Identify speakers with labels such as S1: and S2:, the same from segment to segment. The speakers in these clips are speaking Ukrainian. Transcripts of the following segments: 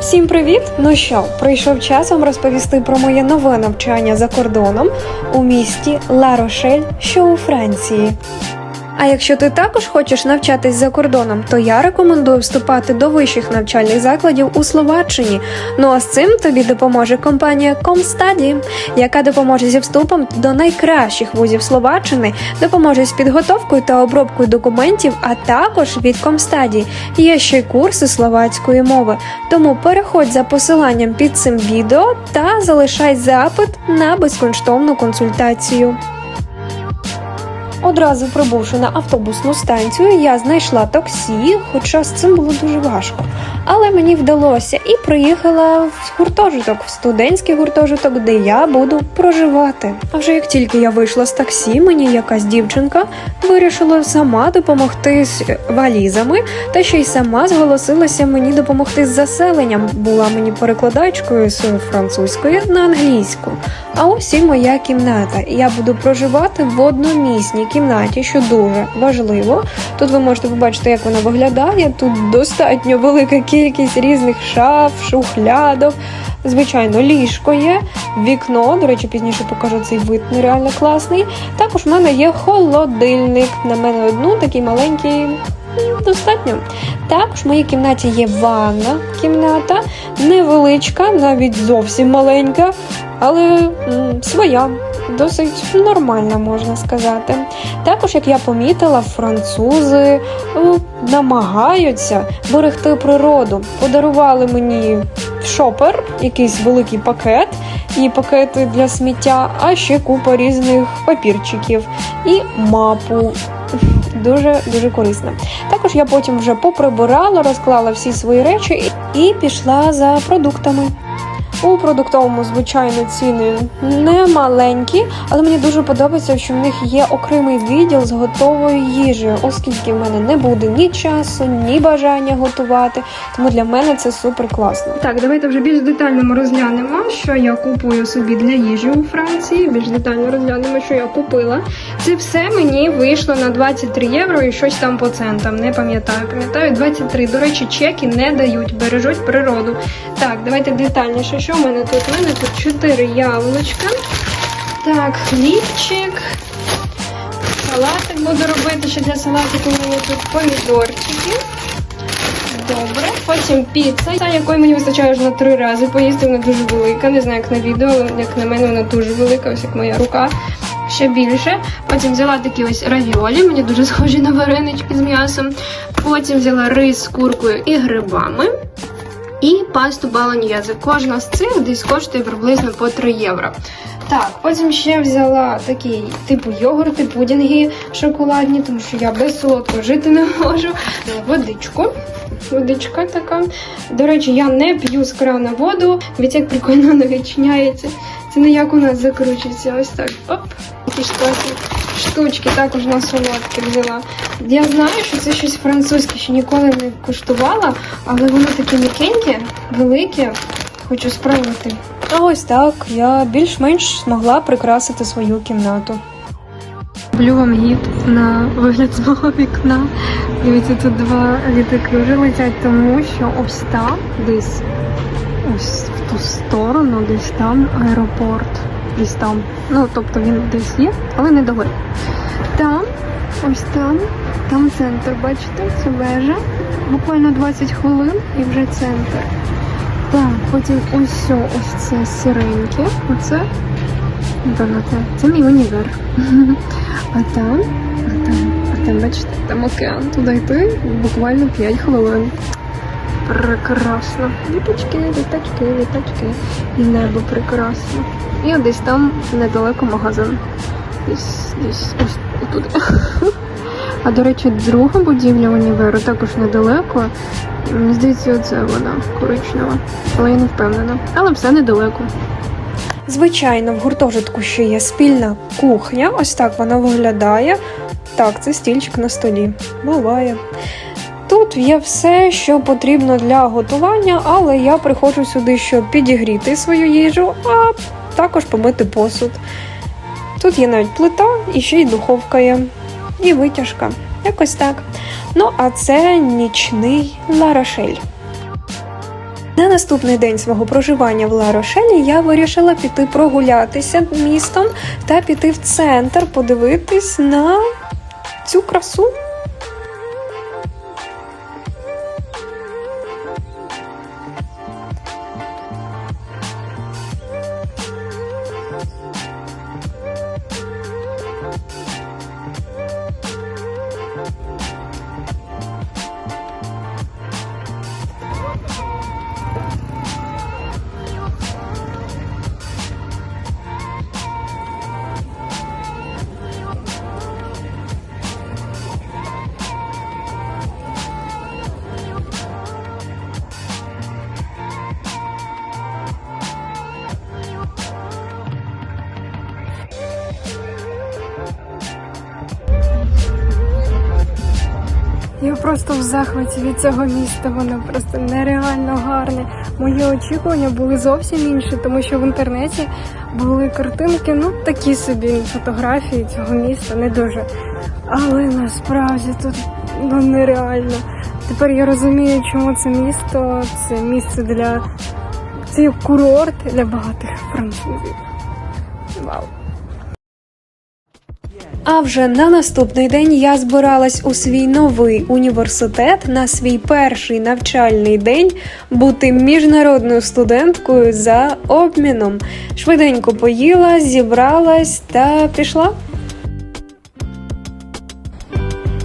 S1: Всім привіт! Ну що, прийшов час вам розповісти про моє нове навчання за кордоном у місті Ла Рошель, що у Франції. А якщо ти також хочеш навчатись за кордоном, то я рекомендую вступати до вищих навчальних закладів у Словаччині. Ну а з цим тобі допоможе компанія Comstudy, яка допоможе зі вступом до найкращих вузів Словаччини, допоможе з підготовкою та обробкою документів, а також від Comstudy є ще й курси словацької мови. Тому переходь за посиланням під цим відео та залишай запит на безкоштовну консультацію. Одразу прибувши на автобусну станцію, я знайшла таксі, хоча з цим було дуже важко. Але мені вдалося і приїхала в гуртожиток, в студентський гуртожиток, де я буду проживати. А вже як тільки я вийшла з таксі, мені якась дівчинка вирішила сама допомогти з валізами, та ще й сама зголосилася мені допомогти з заселенням. Була мені перекладачкою з французької на англійську. А ось і моя кімната. Я буду проживати в одномісній кімнаті, що дуже важливо. Тут ви можете побачити, як вона виглядає. Тут достатньо велика кількість різних шаф, шухлядок. Звичайно, ліжко є, вікно. До речі, пізніше покажу цей вид нереально класний. Також в мене є холодильник. На мене одну такий маленький. Достатньо. Також в моїй кімнаті є ванна кімната, невеличка, навіть зовсім маленька, але своя, досить нормальна, можна сказати. Також, як я помітила, французи е, намагаються берегти природу. Подарували мені шопер, якийсь великий пакет і пакети для сміття, а ще купа різних папірчиків і мапу. Дуже дуже корисно. Також я потім вже поприбирала, розклала всі свої речі і пішла за продуктами. У продуктовому, звичайно, ціни не маленькі, але мені дуже подобається, що в них є окремий відділ з готовою їжею, оскільки в мене не буде ні часу, ні бажання готувати. Тому для мене це супер класно. Так, давайте вже більш детально ми розглянемо, що я купую собі для їжі у Франції. Більш детально розглянемо, що я купила. Це все мені вийшло на 23 євро і щось там по центам. Не пам'ятаю. Пам'ятаю, 23. До речі, чеки не дають, бережуть природу. Так, давайте детальніше. Що в мене тут? У мене тут 4 яблучка. Так, хлібчик. Салатик буду робити ще для салатику. У мене тут помідорчики. Добре, потім піца, та якої мені вистачає вже на три рази поїсти. Вона дуже велика. Не знаю, як на відео, але як на мене, вона дуже велика, ось як моя рука. Ще більше. Потім взяла такі ось равіолі, мені дуже схожі на варенички з м'ясом. Потім взяла рис з куркою і грибами. І пасту баланьєзе. Кожна з цих десь коштує приблизно по 3 євро. Так, потім ще взяла такий типу йогурти, пудінги шоколадні, тому що я без солодкого жити не можу. Водичку. Водичка така. До речі, я не п'ю з крана воду. Від як прикольно вона відчиняється. Це не як у нас закручується. Ось так. Оп. Такі штуки. Штучки також на солодке взяла. Я знаю, що це щось французьке, що ніколи не куштувала, але воно таке м'якеньке, велике. Хочу спробувати. А ось так я більш-менш змогла прикрасити свою кімнату. Роблю вам гід на вигляд з мого вікна. Дивіться, тут два літаки вже летять, тому що ось там десь ось в ту сторону, десь там аеропорт. Десь там. Ну, тобто він десь є, але не далеко. Там, ось там, там центр, бачите, це вежа. Буквально 20 хвилин і вже центр. Так, потім ось ось це сіреньке. Оце. Напевно, це мій універ. А там, а там, а там, бачите, там океан. Туди йти буквально 5 хвилин. Прекрасно. Літачки, літачки. І небо прекрасно. І десь там недалеко магазин. Десь, десь ось тут. А до речі, друга будівля універу також недалеко. Мені здається, оце вона коричнева. Але я не впевнена. Але все недалеко. Звичайно, в гуртожитку ще є спільна кухня. Ось так вона виглядає. Так, це стільчик на столі. Буває. Тут є все, що потрібно для готування, але я приходжу сюди, щоб підігріти свою їжу, а також помити посуд. Тут є навіть плита і ще й духовка є. І витяжка. Якось так. Ну, а це нічний Ларошель. На наступний день свого проживання в Ла-Рошелі я вирішила піти прогулятися містом та піти в центр, подивитись на цю красу. Просто в захваті від цього міста. Воно просто нереально гарне. Мої очікування були зовсім інші, тому що в інтернеті були картинки, ну такі собі фотографії цього міста, не дуже. Але насправді тут ну нереально. Тепер я розумію, чому це місто, це місце для це курорт для багатих французів. Вау. А вже на наступний день я збиралась у свій новий університет на свій перший навчальний день бути міжнародною студенткою за обміном. Швиденько поїла, зібралась та пішла.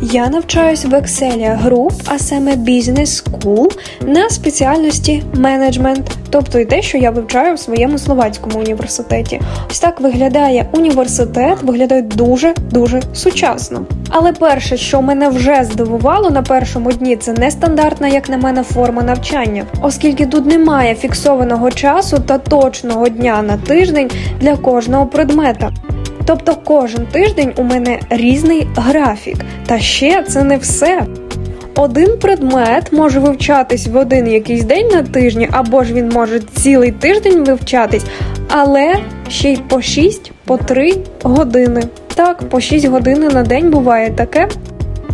S1: Я навчаюсь в Excelia Group, а саме Business School, на спеціальності менеджмент, тобто і те, що я вивчаю в своєму словацькому університеті. Ось так виглядає університет, виглядає дуже дуже сучасно. Але перше, що мене вже здивувало на першому дні, це нестандартна, як на мене, форма навчання, оскільки тут немає фіксованого часу та точного дня на тиждень для кожного предмета. Тобто кожен тиждень у мене різний графік. Та ще це не все. Один предмет може вивчатись в один якийсь день на тижні, або ж він може цілий тиждень вивчатись, але ще й по 6, по 3 години. Так, по 6 годин на день буває таке.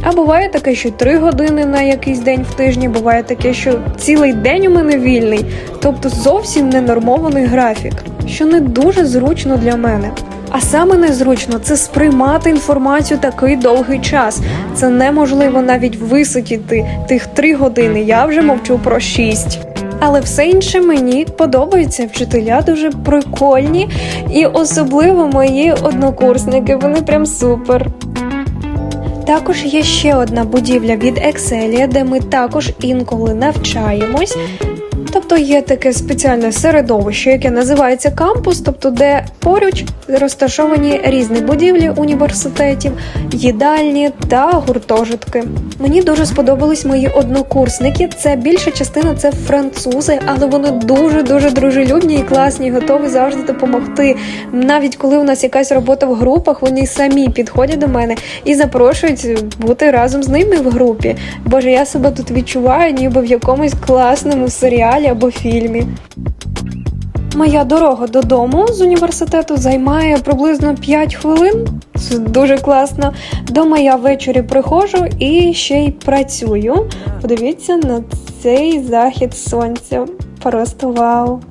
S1: А буває таке, що 3 години на якийсь день в тижні, буває таке, що цілий день у мене вільний, тобто зовсім ненормований графік, що не дуже зручно для мене. А саме незручно це сприймати інформацію такий довгий час. Це неможливо навіть висидіти тих три години. Я вже мовчу про шість. Але все інше мені подобається. Вчителя дуже прикольні, і особливо мої однокурсники. Вони прям супер. Також є ще одна будівля від Excelia, де ми також інколи навчаємось. Тобто є таке спеціальне середовище, яке називається кампус, тобто де поруч розташовані різні будівлі університетів, їдальні та гуртожитки. Мені дуже сподобались мої однокурсники. Це більша частина це французи, але вони дуже дуже дружелюбні і класні, готові завжди допомогти. Навіть коли у нас якась робота в групах, вони самі підходять до мене і запрошують бути разом з ними в групі. Боже, я себе тут відчуваю, ніби в якомусь класному серіалі або фільмі. Моя дорога додому з університету займає приблизно 5 хвилин. Це дуже класно. Дома я ввечері приходжу і ще й працюю. Подивіться на цей захід сонця. Просто вау.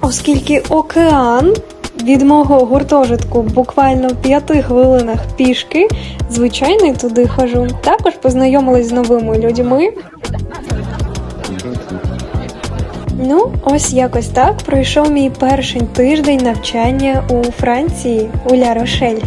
S1: Оскільки океан від мого гуртожитку буквально в п'яти хвилинах пішки, звичайно, туди хожу. Також познайомилась з новими людьми. Ну, ось якось так пройшов мій перший тиждень навчання у Франції у Ля Рошель.